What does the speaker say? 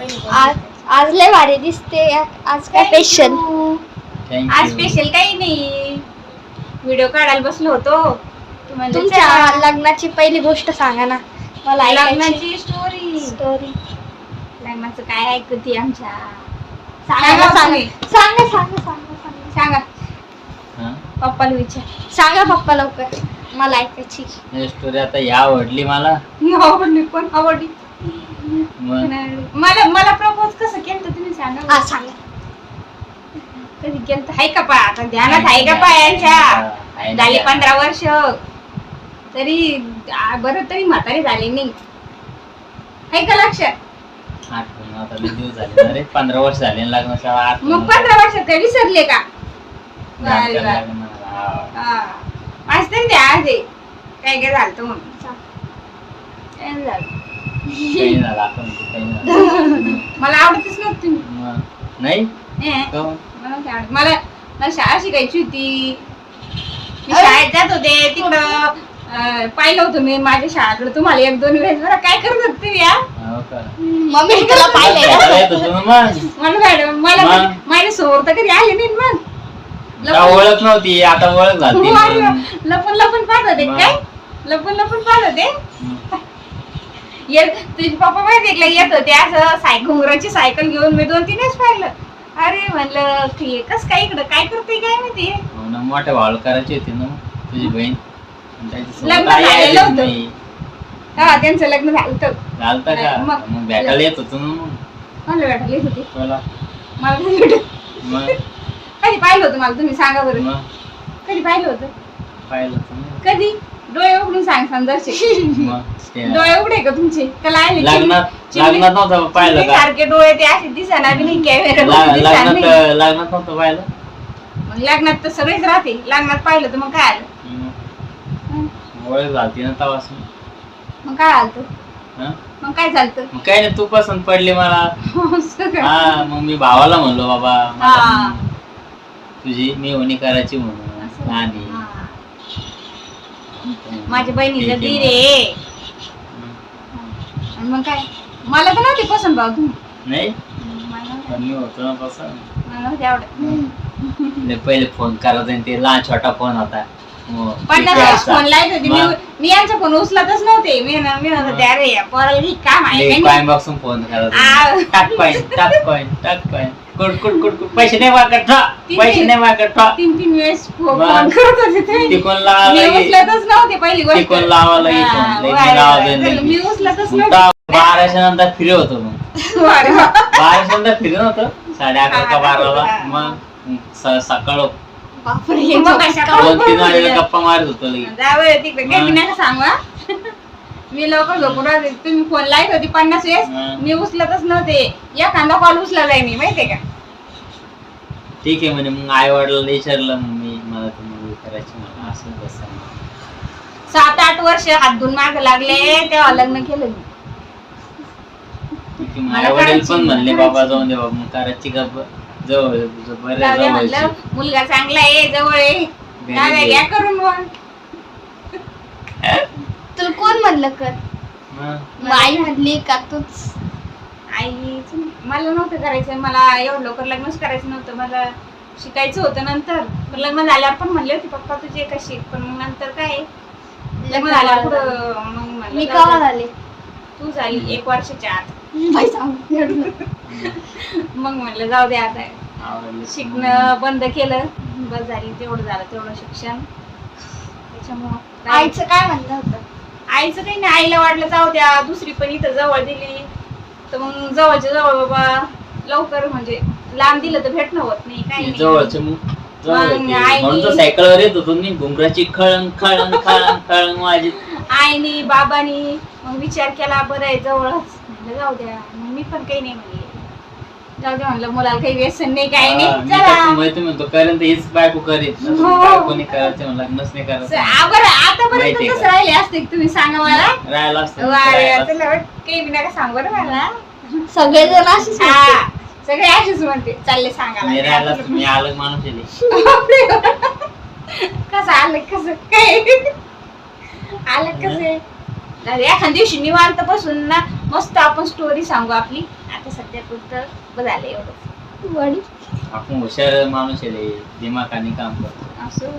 आज आज लय भारी दिसते आज काय स्पेशल आज स्पेशल काही नाही. व्हिडिओ काढायला बसलो होतो. तुमच्या. लग्नाची पहिली गोष्ट सांगा ना. मला लग्नाची स्टोरी स्टोरी लग्नाचं काय ऐकते आमच्या? सांगा सांगा सांगा. सांगा सांगा सांगा पप्पाला विचार. सांगा पप्पा लवकर. मला ऐकायची. स्टोरी आता आवडली मला. मी आवडली पण आवडली. मग मला मला प्रपोज कसं केलं तुम्ही सांगा हा बरं. सांगा कधी केलं आहे का पाय आता ध्यानात आहे का पाय यांच्या आहे ना झाले त्या. पंधरा वर्ष तरी आ, बरं तरी म्हातारी झाली नाही आहे का लक्षात आठवण आता लई दिवस झाले ना रे पंधरा वर्ष झाले ना लग्नाच्या आठ मग पंधरा वर्षात काय विसरले का लग्न बरं, बरं. लग्न, हा. हा. आज तरी द्या आज आहे. काय काय झालं झालं. काही नाही झालं आता म्हणतो, काही नाही झालं. मला आवडतच नव्हतं मग, नाही हे, काहून? मला आवडत. मला मला शाळा शिकायची होती मी शाळेत जात होते तिकडं अं, पाहिलं होतं मी माझ्या शाळेकडे तुम्हाला एक दोन वेळेस बरं काय करत होते तुम्ही या हो का? मम्मी तुला पाहिलंय ना? भेटायला येत होतो ना मग मला मॅडम मला मग? माझ्यासमोर तर कधी आले नाही मग का ओळख नव्हती आता ओळख झाली लपून लपून लपून पाहत होते मग? काय लपून लपून पाहत होते. येत तुझे पप्पा माहिती का? येत होते. असं साय घुंगराची सायकल घेऊन मी दोन तीनच पाहिलं. अरे म्हणलं की कस काय इकडं? काय करते काय माहिती? हो ना मोठ्या भाऊ करायची होती ना तुझी बहीण. आणि त्याच्यासोबत लग्न आई झालेलं होतं. नाही. हा त्यांचं लग्न झालं होतं. चालतं का? मग- मग भेटायला येत होतो ना मग. मला भेटायला येत होती. तुला मला मग? कधी पाहिलं होतं मला? तुम्ही सांगा बरं. मग? कधी पाहिलं होतं? पाहिलं होतं ना. कधी? डोळे उघडून डोळे उघडे का तुमचे? का लग्नात चिमणी- लग्नात नव्हतं पाहिलं का? सारखे डोळे ते असे दिसाना बी नाही कॅमेरा ला- दिसाना लग्नात नव्हतं पाहिलं? लग्नात तर सगळेच राहते. लग्नात पाहिलं तर मग काय आलं? झालती ना तवासून मग काय आलं हं? मग काय झालं मग काय नाही तू पसंत पडली मला. हा मग मी भावाला म्हणलो बाबा मला हा. तुझी मी होणी करायची म्हणून. असं. आणि. माझ्या मग. आहे हं. आणि मग काय मला तर नव्हती पसंत भाऊ तुम्ही नाही मला नव्हती- पण मी होतो ना पसंत मला नव्हती आवडत ते पहिले फोन करायचा आणि ते लहान छोटा फोन होता मग किती असता? फोन लावत होती मी मग मी यांचा फोन उचलतच नव्हते मी ना- मी म्हणत होते. अरे या पोराला ही काम आहे ते का नाही? कॉइन बॉक्सून फोन आ. करायचा टाक टाक टाक कुड कुड कुड कुड पैसे नाही ठा तीन- पैसे नाही वाकट ठा तीन तीन वेळेस फो- मग. फोन करत होते ते. तिकोन मी लावायला ये. उचलतच नव्हते पहिली गोष्ट तिकोन लावायला ये हा, फोन. लई वारे, लावा वारे. दे, लई. मी उचलतच मग नव्हते ता- बाराच्या नंतर फिरे होतो मग वारे, वा. बाराच्या नंतर फिरे होतं साडे अकरा का बाराला. मग स- सकाळ बापरे मग कशा दोन तीन वाजेला? गप्पा मारत होतो लई. तिकडे. मी नका सांगू हा. मी लवकर झोपून राहते तुम्ही फोन लाईत होती पन्नास वेळेस हं. मी उचलतच नव्हते एखादा कॉल उचलला नाही मी माहितीये का ठीक आहे म्हणे मग आई वडिलांना विचारलं मग मी मला ती मुलगी करायची मला असं तसं सात आठ वर्ष हात धुवून माग लागले तेव्हा लग्न केलं मी. मला आई वडील करायची, पण म्हणले बाबा जाऊन दे बाबा मग करायची का ब- जवळ बरं जाऊ दे म्हणलं जवळची मुलगा चांगला आहे जवळ आहे. घरी काय घे. घ्या करून मग. तुला कोण म्हणलं कर? मग? मग आई म्हणली का तूच? आई मला नव्हतं करायचं. मला एवढं लवकर लग्नच करायचं नव्हतं. मला शिकायचं होतं नंतर. पण लग्न झाल्यावर पण म्हणले होते पप्पा तुझे कशी पण मग नंतर काय? लग्न झाल्यावर पुढं मग म्हणलं मी कवा. झाले? तू झाली एक वर्षाच्या आत. मग म्हणलं जाऊ दे आता. शिकणं बंद केलं. बस झाली. तेवढं झालं तेवढं शिक्षण. त्याच्यामुळं आईचं काय म्हणणं होतं? आईचं काही नाही. आईला वाटलं जाऊ द्या. दुसरी पण इथं जवळ दिली. तर मग जवळच्या जवळ बाबा लवकर म्हणजे लांब दिलं तर भेटणं होत नाही काही नाही. जवळचे मग जवळ मग येते. आई- म्हणून तर सायकलवर येत होतो मी घुंगराची खळंग खळंग खळंग खळंग माझी. आईनी बाबानी मग विचार केला बरं आहे जवळच. म्हणलं जाऊ द्या. मग मी पण काही नाही म्हणले. जाऊ द्या म्हणलं मुलाला काही व्यसन नाही काही हा, नाही चला. माहिती म्हणतो करेन तर हीच बायको करीत हो. करायचं म्हणलं लग्नच नाही करायचं आ, बरं आतापर्यंत कसं का? राहिले असते का तुम्ही? सांगा मला. राहायला असतं. वा, राहायला तुला वाट- काही बी नका सांग बरं मला. सगळेजण म्हणते. हा, सगळे असेच म्हणते चालले सांगायला मी राहायला असतं, मी अलग माणूस आहे. कसं आलं कसं काय? आलं कसं एखाद्या दिवशी निवांत बसून ना मस्त आपण स्टोरी सांगू आपली आता सध्या पुरतं झालं एवढं वडी आपण हुशार माणूस आहे रे. दिमाखाने काम करतो असं.